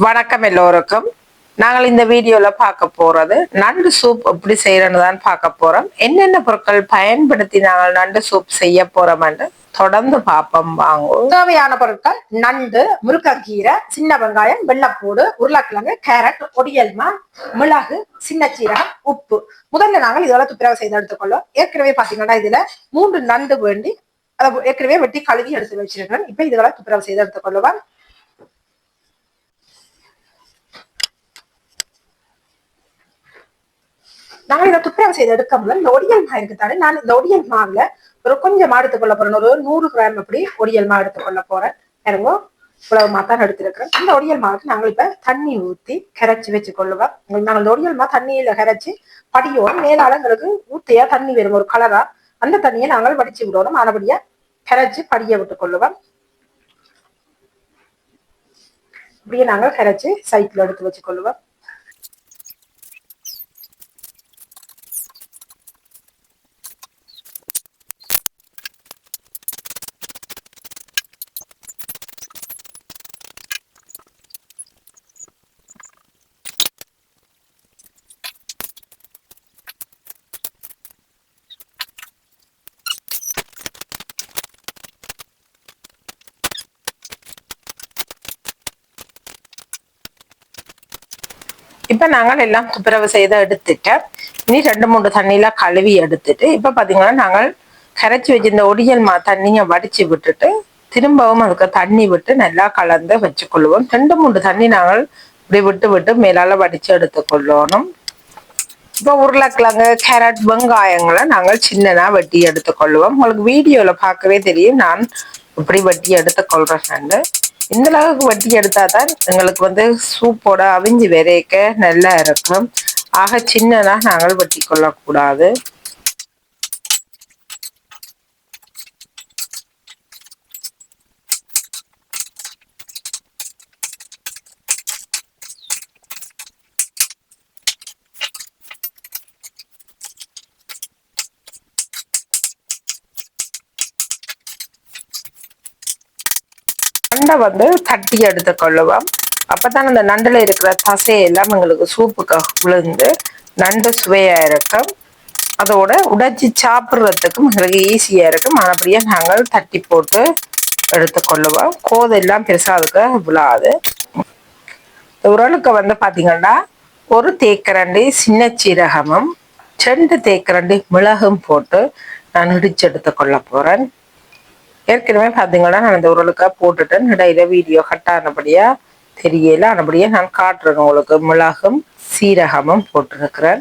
வணக்கம் எல்லோருக்கும். நாங்கள் இந்த வீடியோல பார்க்க போறது நண்டு சூப் எப்படி செய்யறன்னு தான் பார்க்க போறோம். என்னென்ன பொருட்கள் பயன்படுத்தி நாங்கள் நண்டு சூப் செய்ய போகிறோம்னு தொடர்ந்து பார்ப்போம். வாங்குவோம் தேவையான பொருட்கள் நண்டு முருங்கக்கீரை சின்ன வெங்காயம் வெள்ளப்பூடு உருளைக்கிழங்கு கேரட் ஒடியல்மா மிளகு சின்ன சீரகம் உப்பு. முதல்ல நாங்கள் இதோட துப்புரவு செய்து எடுத்துக்கொள்வோம். ஏற்கனவே பாத்தீங்கன்னா இதுல மூன்று நண்டு வேண்டி அதை ஏற்கனவே வெட்டி கழுவி எடுத்து வச்சிருக்கேன் இப்போ இதோட துப்புரவு செய்து எடுத்துக்கொள்ளுவேன் நான் இதை துப்புரவு செய்து எடுக்க முதல் இந்த ஒடியல் மா இருக்குதானே நான் இந்த ஒடியல் மாவுல ஒரு கொஞ்சம் எடுத்துக்கொள்ள போறேன். ஒரு நூறு கிராம் அப்படி ஒடியல் மா எடுத்துக்கொள்ள போறேன். இறங்கோ இவ்வளவு மாத்தான் எடுத்திருக்கிறேன். இந்த ஒடியல் மாவுக்கு நாங்கள் இப்ப தண்ணி ஊத்தி கரைச்சி வச்சு கொள்ளுவோம். நாங்கள் இந்த ஒடியல் மா தண்ணியில கரைச்சி படியோட மேலாளங்களுக்கு ஊத்தியா தண்ணி வரும் ஒரு கலரா அந்த தண்ணியை நாங்கள் வடிச்சு விடுவோம். மறுபடியா கரைச்சி படிய விட்டு கொள்ளுவோம். இப்படியே நாங்கள் கரைச்சி சைக்கிள் எடுத்து வச்சு கொள்ளுவோம். இப்ப நாங்கள் எல்லாம் துப்புரவு செய்து எடுத்துட்டு இனி ரெண்டு மூணு தண்ணியில கழுவி எடுத்துட்டு இப்ப பாத்தீங்கன்னா நாங்கள் கரைச்சி வச்சிருந்த ஒடியல் மா தண்ணியை வடிச்சு விட்டுட்டு திரும்பவும் அதுக்கு தண்ணி விட்டு நல்லா கலந்து வச்சுக்கொள்வோம் ரெண்டு மூணு தண்ணி நாங்கள் இப்படி விட்டு விட்டு மேலால வடிச்சு எடுத்துக்கொள்ளணும் இப்போ உருளைக்கிழங்கு கேரட் வெங்காயங்களை நாங்கள் சின்னதாக வெட்டி எடுத்துக்கொள்வோம் உங்களுக்கு வீடியோல பார்க்கவே தெரியும் நான் இப்படி வெட்டி எடுத்துக்கொள்றேன் இந்த அளவுக்கு வட்டி எடுத்தால் தான் எங்களுக்கு வந்து சூப்போட அவிஞ்சு விதைக்க நல்லா இருக்கும். ஆக சின்னதாக நாங்கள் வட்டி கொள்ளக்கூடாது நண்டை வந்து தட்டி எடுத்து கொள்ளுவோம் அப்பதான் அந்த நண்டுல இருக்கிற தசையெல்லாம் எங்களுக்கு சூப்புக்கு விழுந்து நண்டு சுவையா இருக்கும். அதோட உடைச்சி சாப்பிட்றதுக்கும் எங்களுக்கு ஈஸியா இருக்கும். மறுபடியும் நாங்கள் தட்டி போட்டு எடுத்துக்கொள்ளுவோம். கோதெல்லாம் பெருசா அதுக்கு விழாது. உரலுக்கு வந்து பாத்தீங்கன்னா ஒரு தேக்கரண்டி சின்ன சீரகமும் ரெண்டு தேக்கரண்டி மிளகும் போட்டு நான் இடிச்சு எடுத்துக்கொள்ள போறேன். ஏற்கனவே பார்த்தீங்கன்னா நான் இந்த உருளுக்கா போட்டுட்டேன் இடையில வீடியோ கட் ஆனபடியா தெரியல. ஆனபடியா நான் காட்டுறேன் உங்களுக்கு. மிளகும் சீரகமும் போட்டிருக்கிறேன்.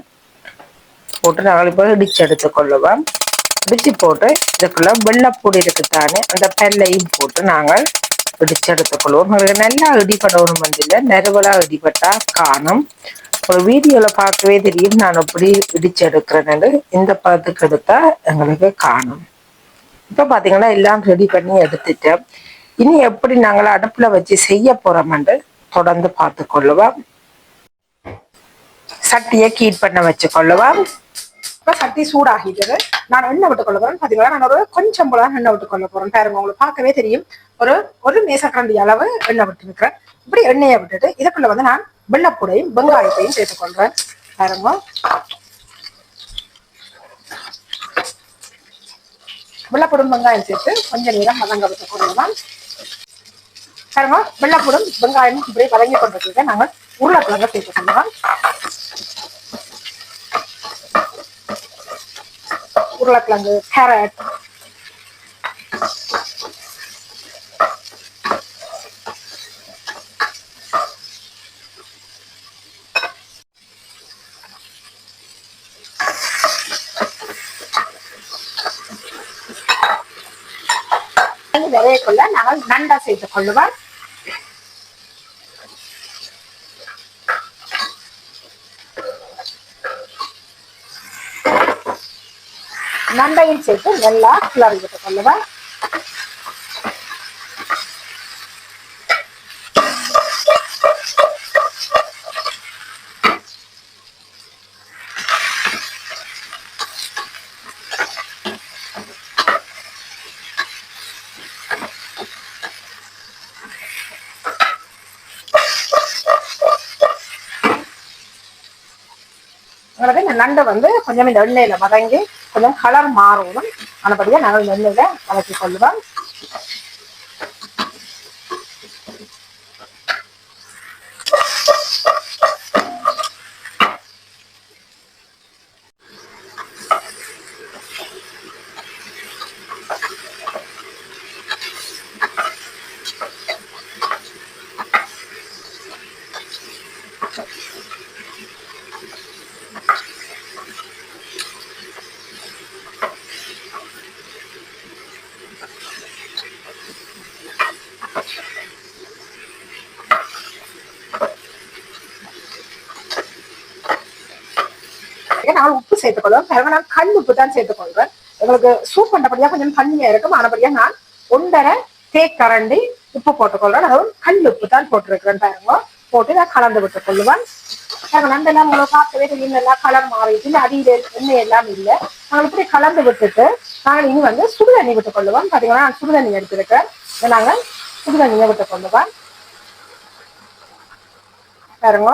போட்டு நாங்கள் இப்போ இடிச்சு எடுத்துக்கொள்ளுவோம் இடிச்சு போட்டு இதுக்குள்ள வெள்ளப்பூடி இருக்குத்தானே அந்த பெல்லையும் போட்டு நாங்கள் இடிச்சு எடுத்துக்கொள்வோம் உங்களுக்கு நல்லா இடிபடணும் இல்லை நெருவலா இடிபட்டா காணும். ஒரு வீடியோல பார்க்கவே தெரியும். நான் எப்படி இடிச்சு எடுக்கிறேன்னு இந்த பதத்துக்கு எடுத்தா எங்களுக்கு காணும். இப்போ பார்த்தீங்கன்னா எல்லாம் ரெடி பண்ணி எடுத்துட்டு இனி எப்படி நாங்கள் அடுப்பில் வச்சு செய்ய போகிறோமென்று தொடர்ந்து பார்த்து கொள்ளுவோம். சட்டியை கீட் பண்ண வச்சு கொள்ளுவோம். இப்போ சட்டி சூடாகிட்டது. நான் எண்ணெய் விட்டு கொள்ள போறேன். பார்த்தீங்களா நான் ஒரு கொஞ்சம் போல எண்ணெய் விட்டு கொள்ள போறேன். பாருங்க உங்களுக்கு பார்க்கவே தெரியும். ஒரு ஒரு மேசக்கரண்டி அளவு எண்ணெய் விட்டு இருக்கிறேன் இப்படி எண்ணெயை விட்டுட்டு இதுக்குள்ள வந்து நான் வெள்ளப்பூடையும் வெங்காயத்தையும் சேர்த்துக்கொள்கிறேன் பாருங்க. வெள்ளப்படும் வெங்காயம் சேர்த்து கொஞ்சம் நேரம் வதங்க விட்டு கொள்ளலாம் பாருங்க வெள்ளப்படும் வெங்காயம் இப்படி வதங்கி கொண்டிருக்கிறத நாங்கள் உருளைக்கிழங்க சேர்த்து கொள்ளலாம் உருளைக்கிழங்கு கேரட் என்றால் நண்டா செய்து கொள்ளுவார் நண்டையும் சேர்த்து நல்லா கிளறி விட்டுக் கொள்ளுவார் உங்களுக்கு இந்த நண்டை வந்து கொஞ்சம் இந்த எண்ணெயில வதங்கி கொஞ்சம் கலர் மாறணும். அதுபடியாக நாங்கள் இந்த வளர்த்தி வதக்கி கொள்ளுவோம். நான் உப்பு சேர்த்துக்கொள்வேன் பிறகு நான் கண் உப்பு தான் சேர்த்துக்கொள்வேன். எங்களுக்கு சூப் பண்ணபடியா கொஞ்சம் தண்ணியா இருக்கும். ஆனபடியா நான் ஒன்றரை தேக்கரண்டி உப்பு போட்டுக்கொள்வேன். அதுவும் கல் உப்பு தான் போட்டிருக்கிறேன் பாருங்க. போட்டு நான் கலந்து விட்டு கொள்ளுவேன் அந்த நண்டெல்லாம் உங்களுக்கு பார்க்கவே தெரியும். எல்லாம் கலர் மாறிட்டு இல்லை அடியில் எண்ணெய் எல்லாம் இல்லை. நாங்கள் இப்படி கலந்து விட்டுட்டு நாங்கள் இனி வந்து சுடுதண்ணி விட்டு கொள்ளுவோம் பார்த்தீங்கன்னா நான் சுடுதண்ணி எடுத்திருக்கேன். இதை நாங்கள் சுடுதண்ணியை விட்டு கொள்ளுவேன் பாருங்க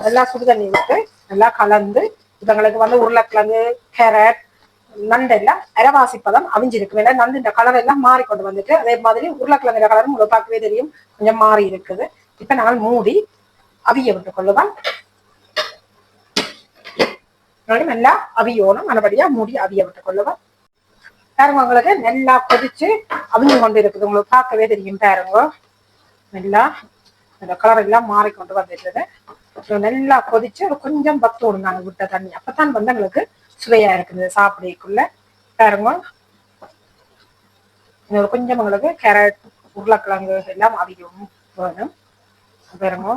நல்லா சுடுதண்ணி விட்டு நல்லா கலந்து இவங்களுக்கு வந்து உருளைக்கிழங்கு கேரட் நண்டெல்லாம் அரைவாசி பதம் அவிஞ்சிருக்கு ஏன்னா நண்டு இந்த கலர் எல்லாம் மாறி கொண்டு வந்துட்டு அதே மாதிரி உருளைக்கிழங்கு கலரும் உங்களுக்கு பார்க்கவே தெரியும். கொஞ்சம் மாறி இருக்குது. இப்ப நான் மூடி அவிய விட்டு கொள்ளுவேன் நல்லா அவியோணும். நல்லபடியா மூடி அவிய விட்டு கொள்ளுவேன் பாருங்க உங்களுக்கு நல்லா கொதிச்சு அவிஞ்சு கொண்டு இருக்குது உங்களுக்கு பார்க்கவே தெரியும் பாருங்க. நல்லா இந்த கலர் எல்லாம் மாறிக்கொண்டு வந்துட்டு அப்புறம் நல்லா கொதிச்சு ஒரு கொஞ்சம் பத்து விடுங்க விட்ட தண்ணி. அப்பதான் வந்து எங்களுக்கு சுவையா இருக்குது. சாப்பிடக்குள்ள பாருங்க. இன்னொரு கொஞ்சம் உங்களுக்கு கேரட் உருளைக்கிழங்கு எல்லாம் அதிகம் வேணும். பாருங்க.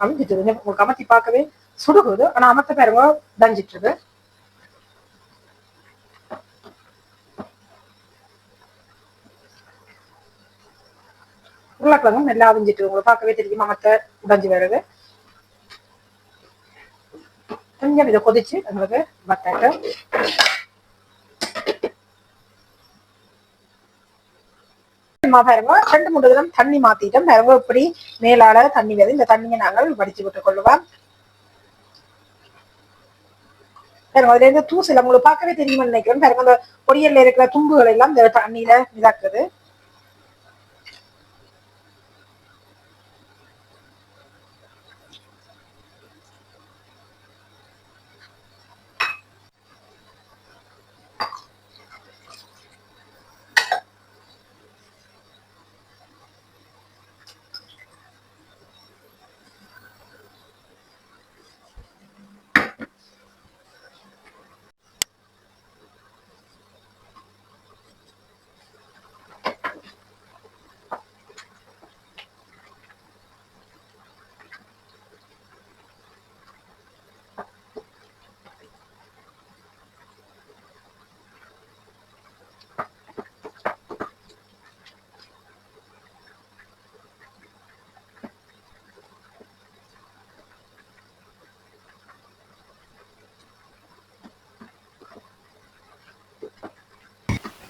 அமைஞ்சிட்டு கொஞ்சம் உங்களுக்கு அமர்த்தி பார்க்கவே சுடுகுது. ஆனா அமர்த்த பாருங்க. தஞ்சிட்டு உருளைக்கிழங்கும் நல்லா அவிஞ்சிட்டு உங்களுக்கு பார்க்கவே தெரியும்? அமர்த்த உடைஞ்சு வருது. கொஞ்சம் இதை கொதிச்சு உங்களுக்கு வத்தாட்டு. பாருங்க ரெண்டு மூணு தரம் தண்ணி மாத்திட்டோம். பாருங்க இப்படி மேலால தண்ணி வருது. இந்த தண்ணியை நாங்கள் வடிச்சு விட்டுக் கொள்ளுவோம். பாருங்க அதுல இருந்து தூசில உங்களுக்கு பார்க்கவே தெரியுமா நினைக்கிறோம் பாருங்க அந்த பொரியல்ல இருக்கிற தும்புகள் எல்லாம் இந்த தண்ணியில இதாக்குது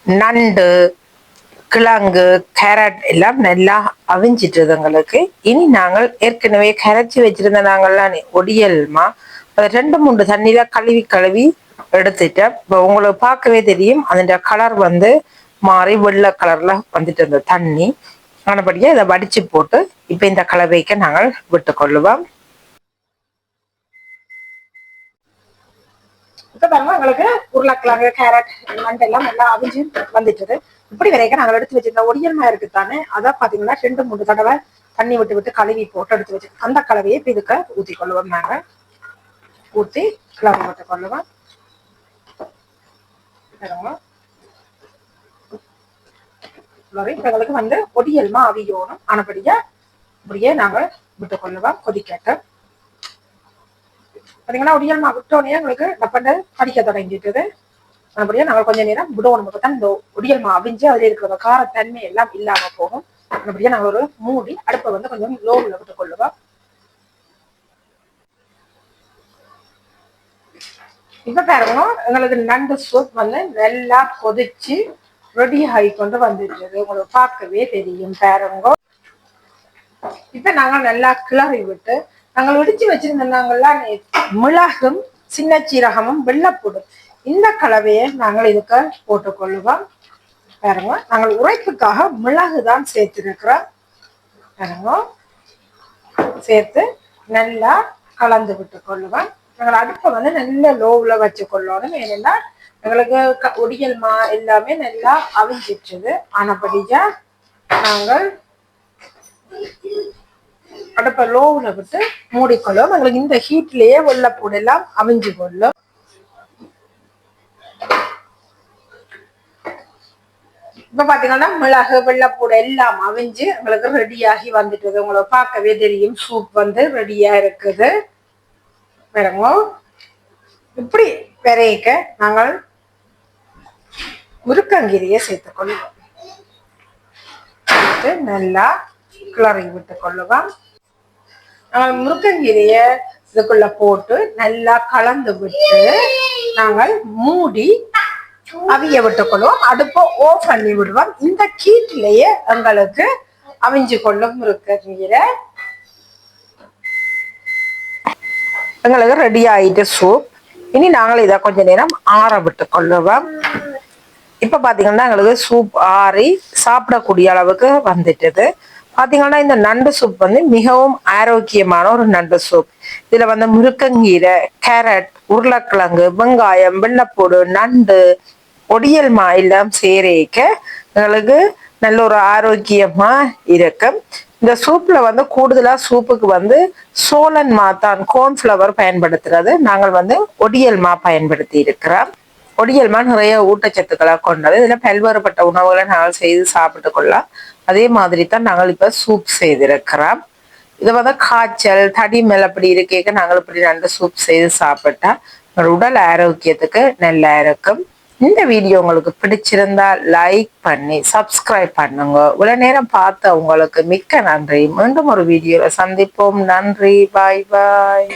நண்டு கிழங்கு கேரட் எல்லாம் நல்லா அவிஞ்சிட்டது எங்களுக்கு. இனி நாங்கள் ஏற்கனவே கரைச்சி வச்சிருந்த நாங்கள்லாம் ஒடியல்மா. அதை ரெண்டு மூன்று தண்ணியில கழுவி கழுவி எடுத்துட்டேன். இப்போ உங்களுக்கு பார்க்கவே தெரியும் அதோட கலர் வந்து மாறி வெள்ளை கலர்ல வந்துட்டு இருந்த தண்ணி. ஆனபடியா இதை வடிச்சு போட்டு இப்போ இந்த கலவைக்கு நாங்கள் விட்டு இப்ப பாருங்க உங்களுக்கு உருளைக்கிழங்கு கேரட் மண்டெல்லாம் நல்லா அவிஞ்சு வந்துட்டுது. இப்படி வரைக்கும் நாங்கள் எடுத்து வச்சிருந்த ஒடியல்மா இருக்கு தானே அதை பாத்தீங்கன்னா ரெண்டு மூணு தடவை தண்ணி விட்டு விட்டு கழுவி போட்டு எடுத்து வச்சு அந்த கலவையை இப்போ இதுக்கு ஊற்றி கொள்ளுவோம் நாங்கள் ஊத்தி கிளம்பி விட்டு கொள்ளுவோம். எங்களுக்கு வந்து ஒடியல்மா அவியோணும் ஆனபடியா இப்படியே நாங்க விட்டு கொள்ளுவோம் கொதிக்கட்டும். பாத்தீங்கன்னா ஒடியல்மா விட்டோடனே எங்களுக்கு டப்பண்ட அடிக்க தொடங்கிட்டது. அப்படியே நாங்கள் கொஞ்ச நேரம் விடுவோம். நமக்கு தான் இந்த ஒடியல்மா அவிஞ்சு அதில் இருக்கிற காரத்தன்மை எல்லாம் இல்லாம போகும். அப்படியே நாங்கள் ஒரு மூடி அடுப்பை வந்து கொஞ்சம் லோவில் விட்டு கொள்ளுவோம். இப்ப பாருங்க எங்களுக்கு நண்டு சூப் வந்து நல்லா கொதிச்சு ரெடி ஆகி கொண்டு வந்துட்டு உங்களுக்கு பார்க்கவே தெரியும் பாருங்க. இப்ப நாங்கள் நல்லா கிளறி விட்டு நாங்கள் இடிச்சு வச்சிருந்த நாங்கள்லாம் மிளகும் சின்ன சீரகமும் வெள்ளப்பூடும். இந்த கலவையை நாங்கள் இதுக்கு போட்டுக்கொள்ளுவோம். பாருங்க நாங்கள் உரைப்புக்காக மிளகு தான் சேர்த்திருக்கிறோம். பாருங்க சேர்த்து நல்லா கலந்து விட்டு கொள்ளுவேன் நாங்கள் அடுப்பை வந்து நல்ல லோவில் வச்சு கொள்ளணும் ஏன்னா எங்களுக்கு க ஒடியல் மா எல்லாமே நல்லா அவிஞ்சிட்டுது ஆனபடியாக நாங்கள் அடுப்பை லோவில் விட்டு மூடிக்கொள்ளும். எங்களுக்கு இந்த ஹீட்லேயே வெள்ளப்பூடு எல்லாம் அவிஞ்சு கொள்ளும். இப்போ பாத்தீங்கன்னா மிளகு வெள்ளைப்பூடு எல்லாம் அவிஞ்சு உங்களுக்கு ரெடியாகி வந்துட்டுது உங்களுக்கு பார்க்கவே தெரியும். சூப் வந்து ரெடியா இருக்குது. பாருங்க. இப்படி விரைக்க நாங்கள் முருக்கங்கிரியை சேர்த்து கொள்வோம். நல்லா கிளறி விட்டு கொள்ளுவோம். முருக்கங்கீரையை இதுக்குள்ள போட்டு நல்லா கலந்து விட்டு நாங்கள் மூடி அவிய விட்டுக்கொள்வோம். அடுப்பை ஓஃப் பண்ணி விடுவோம். இந்த கீட்டிலேயே எங்களுக்கு அவிஞ்சு கொள்ளும் முருக்கங்கீரை எங்களுக்கு ரெடி ஆயிட்டு சூப் இனி நாங்கள் இதை கொஞ்ச நேரம் ஆற விட்டு கொள்ளுவோம் இப்ப பாத்தீங்கன்னா எங்களுக்கு சூப் ஆறி சாப்பிடக்கூடிய அளவுக்கு வந்துட்டது. பார்த்தீங்கன்னா இந்த நண்டு சூப் வந்து மிகவும் ஆரோக்கியமான ஒரு நண்டு சூப் இதுல வந்து முருக்கங்கீரை கேரட் உருளைக்கிழங்கு வெங்காயம் வெள்ளைப்பூடு நண்டு ஒடியல் மா எல்லாம் சேரேக்க எங்களுக்கு நல்ல ஒரு ஆரோக்கியமா இருக்கும் இந்த சூப்ல வந்து கூடுதலா சூப்புக்கு வந்து சோழன் மாத்தான் கோன்ஃப்ளவர் கோர்ன்ஃபிளவர் பயன்படுத்துறது. நாங்கள் வந்து ஒடியல் மா பயன்படுத்தி இருக்கிறோம். ஒடியல்மா நிறைய ஊட்டச்சத்துக்களை கொண்டது. இதுல பல்வேறுபட்ட உணவுகளை நாங்கள் செய்து சாப்பிட்டு கொள்ளலாம். அதே மாதிரி தான் நாங்கள் இப்ப சூப் செய்திருக்கிறோம். இது வந்து காய்ச்சல் தடி மேல் அப்படி இருக்கேக்க நாங்கள் இப்படி நல்ல சூப் செய்து சாப்பிட்டா உடல் ஆரோக்கியத்துக்கு நல்லா இருக்கும். இந்த வீடியோ உங்களுக்கு பிடிச்சிருந்தா லைக் பண்ணி சப்ஸ்கிரைப் பண்ணுங்க. இவ்வளவு நேரம் பார்த்த உங்களுக்கு மிக்க நன்றி. மீண்டும் ஒரு வீடியோல சந்திப்போம். நன்றி. பாய் பாய்